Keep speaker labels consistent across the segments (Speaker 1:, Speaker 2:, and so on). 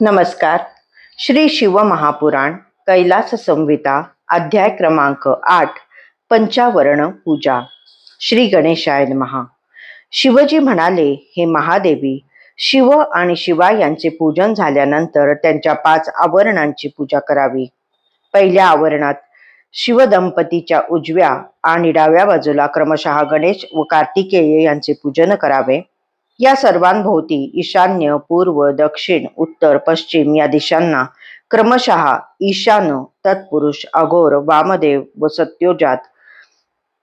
Speaker 1: नमस्कार. श्री शिव महापुराण कैलास संहिता अध्याय क्रमांक आठ पंचावरण पूजा. श्री गणेशाय महा शिवजी म्हणाले हे महादेवी शिव आणि शिवा यांचे पूजन झाल्यानंतर त्यांच्या पाच आवरणांची पूजा करावी. पहिल्या आवरणात शिव दंपतीच्या उजव्या आणि डाव्या बाजूला क्रमशः गणेश व कार्तिकेय यांचे पूजन करावे. या सर्वांभोवती ईशान्य पूर्व दक्षिण उत्तर पश्चिम या दिशांना क्रमशः ईशान तत्पुरुष अघोर वामदेव व सत्योजात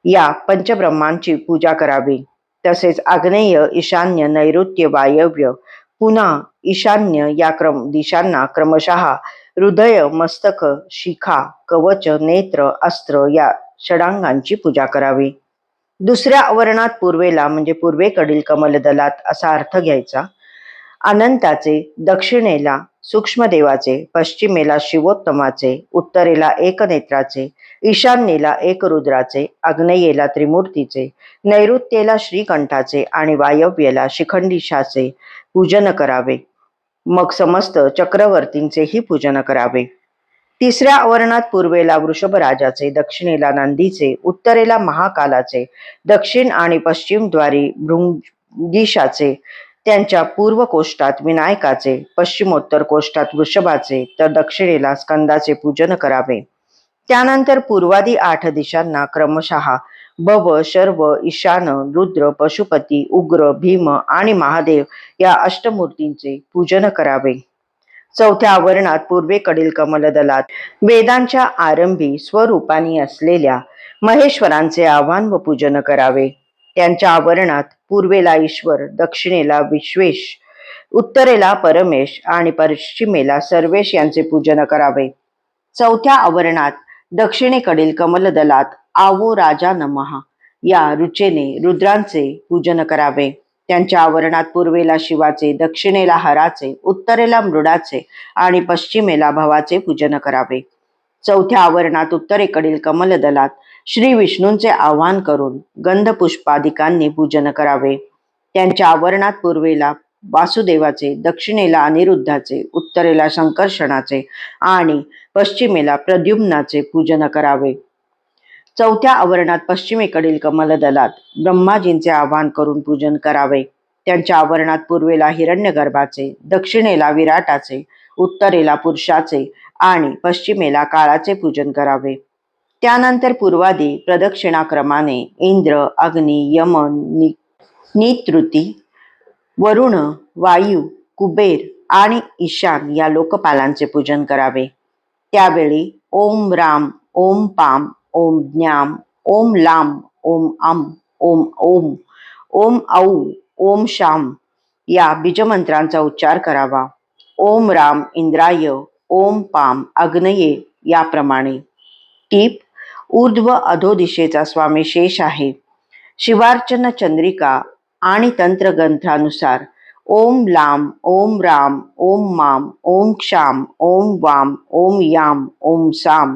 Speaker 1: या पंचब्रह्मांची पूजा करावी. तसेच आग्नेय ईशान्य नैऋत्य वायव्य पुन्हा ईशान्य या क्रम दिशांना क्रमशः हृदय मस्तक शिखा कवच नेत्र अस्त्र या षडांगांची पूजा करावी. दुसऱ्या आवरणात पूर्वेला म्हणजे पूर्वेकडील कमलदलात असा अर्थ घ्यायचा. अनंताचे दक्षिणेला सूक्ष्मदेवाचे पश्चिमेला शिवोत्तमाचे उत्तरेला एकनेत्राचे ईशान्येला एक रुद्राचे आग्नेयेला त्रिमूर्तीचे नैऋत्येला श्रीकंठाचे आणि वायव्येला शिखंडीशाचे पूजन करावे. मग समस्त चक्रवर्तींचेही पूजन करावे. तिसऱ्या आवरणात पूर्वेला वृषभराजाचे दक्षिणेला नंदीचे उत्तरेला महाकालाचे दक्षिण आणि पश्चिम द्वारी भृंगीशाचे त्यांच्या पूर्व कोष्टात विनायकाचे पश्चिमोत्तर कोष्टात वृषभाचे तर दक्षिणेला स्कंदाचे पूजन करावे. त्यानंतर पूर्वादी आठ दिशांना क्रमशः भव शर्व ईशान रुद्र पशुपती उग्र भीम आणि महादेव या अष्टमूर्तींचे पूजन करावे. चौथ्या आवरणात पूर्वेकडील कमलदलात. वेदांच्या आरंभी स्वरूपानी असलेल्या महेश्वरांचे आव्हान व पूजन करावे. त्यांच्या आवरणात पूर्वेला ईश्वर दक्षिणेला विश्वेश उत्तरेला परमेश आणि पश्चिमेला सर्वेश यांचे पूजन करावे. चौथ्या आवरणात दक्षिणेकडील कमलदलात आवो राजा नमहा या रुचेने रुद्रांचे पूजन करावे. त्यांच्या आवरणात पूर्वेला शिवाचे दक्षिणेला हराचे उत्तरेला मृडाचे आणि पश्चिमेला भवाचे पूजन करावे. चौथ्या आवरणात उत्तरेकडील कमलदलात श्री विष्णूंचे आवाहन करून गंधपुष्पादिकांनी पूजन करावे. त्यांच्या आवरणात पूर्वेला वासुदेवाचे दक्षिणेला अनिरुद्धाचे उत्तरेला संकर्षणाचे आणि पश्चिमेला प्रद्युम्नाचे पूजन करावे. चौथ्या आवरणात पश्चिमेकडील कमलदलात ब्रह्माजींचे आवाहन करून पूजन करावे. त्यांच्या आवरणात पूर्वेला हिरण्यगर्भाचे दक्षिणेला विराटाचे उत्तरेला पुरुषाचे आणि पश्चिमेला काळाचे पूजन करावे. त्यानंतर पूर्वादी प्रदक्षिणाक्रमाने इंद्र अग्नी यमन नि नितृती वरुण वायू कुबेर आणि ईशान या लोकपालांचे पूजन करावे. त्यावेळी ओम राम ओम पाम ओम ज्ञाम ओम लाम ओम अम ओम ओम ओम औ ओम शाम या बीजमंत्रांचा उच्चार करावा. ओम राम इंद्राय ओम पाम अग्नये याप्रमाणे. टीप ऊर्ध्व अधो दिशेचा स्वामी शेष आहे. शिवार्चन चंद्रिका आणि तंत्रग्रंथानुसार ओम लाम ओम राम ओम माम ओम क्षाम ओम वाम ओम याम ओम साम.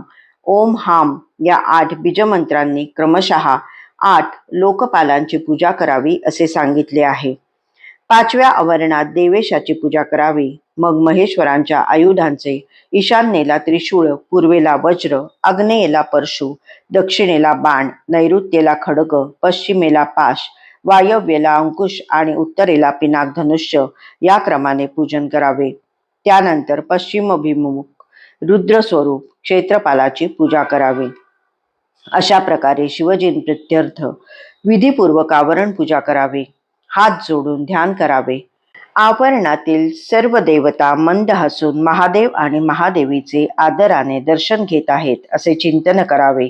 Speaker 1: ओम हाम या आठ बीजमंत्रांनी क्रमशः आठ लोकपालांची पूजा करावी असे सांगितले आहे. पाचव्या आवरणात देवेशाची पूजा करावी. मग महेश्वरांच्या आयुधांचे ईशान्येला त्रिशूळ पूर्वेला वज्र आग्नेयेला परशु दक्षिणेला बाण नैऋत्येला खडग पश्चिमेला पाश वायव्येला अंकुश आणि उत्तरेला पिनाक धनुष्य या क्रमाने पूजन करावे. त्यानंतर पश्चिमभिमुख रुद्र स्वरूप क्षेत्रपालाची पूजा करावी. अशा प्रकारे शिवजींप्रित्यर्थ विधीपूर्वक आवरण पूजा करावी. हात जोडून ध्यान करावे. आवरणातील सर्व देवता मंद हसून महादेव आणि महादेवीचे आदराने दर्शन घेत आहेत असे चिंतन करावे.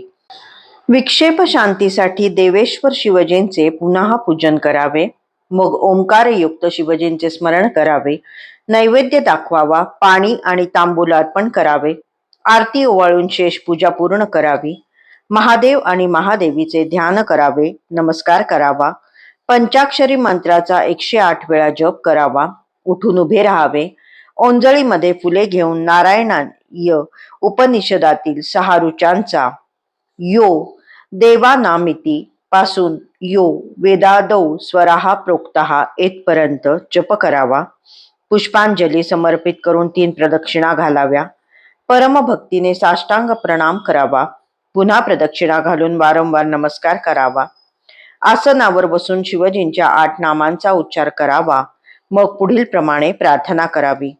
Speaker 1: विक्षेप शांतीसाठी देवेश्वर शिवजींचे पुन्हा पूजन करावे. मग ओंकारयुक्त शिवजींचे स्मरण करावे. नैवेद्य दाखवावा पाणी आणि तांबूल अर्पण करावे. आरती ओवाळून शेष पूजा पूर्ण करावी. महादेव आणि महादेवीचे ध्यान करावे नमस्कार करावा. पंचाक्षरी मंत्राचा एकशे आठ वेळा जप करावा. उठून उभे राहावे. ओंजळीमध्ये फुले घेऊन नारायणाय उपनिषदातील सहा रुचांचा यो देवानामिती पासून यो वेदादौ स्वराहा प्रोक्तहा येथपर्यंत जप करावा. पुष्पांजली समर्पित करून तीन प्रदक्षिणा घालाव्या. परमभक्तीने साष्टांग प्रणाम करावा. पुन्हा प्रदक्षिणा घालून वारंवार नमस्कार करावा. आसनावर बसून शिवजींच्या आठ नामांचा उच्चार करावा. मग पुढील प्रमाणे प्रार्थना करावी.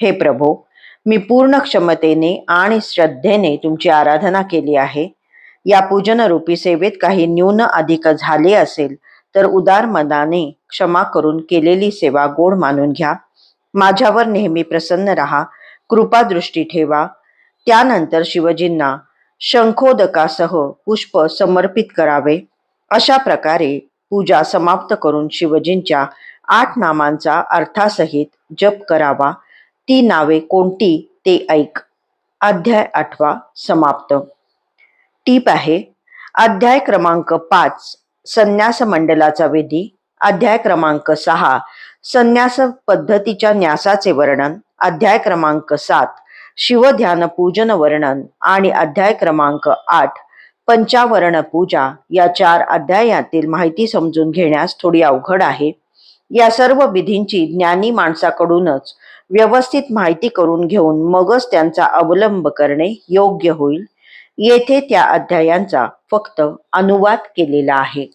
Speaker 1: हे प्रभो मी पूर्ण क्षमतेने आणि श्रद्धेने तुमची आराधना केली आहे. या पूजनरूपी सेवेत काही न्यून अधिक झाले असेल तर उदार मनाने क्षमा करून केलेली सेवा गोड मानून घ्या. माझ्यावर नेहमी प्रसन्न राहा कृपादृष्टी ठेवा. त्यानंतर शिवजींना शंखोदकासह पुष्प समर्पित करावे. अशा प्रकारे पूजा समाप्त करून शिवजींच्या आठ नामांचा अर्थासहित जप करावा. ती नावे कोणती ते ऐक. अध्याय आठवा समाप्त. टीप आहे अध्याय क्रमांक पाच संन्यास मंडलाचा विधी. अध्याय क्रमांक सहा संन्यास पद्धतीच्या न्यासाचे वर्णन अध्याय क्रमांक सात शिवध्यान पूजन वर्णन आणि अध्याय क्रमांक आठ पंचावरण पूजा या चार अध्यायातील माहिती समजून घेण्यास थोडी अवघड आहे. या सर्व विधींची ज्ञानी माणसाकडूनच व्यवस्थित माहिती करून घेऊन मगच त्यांचा अवलंब करणे योग्य होईल. येथे त्या अध्यायांचा फक्त अनुवाद केलेला आहे.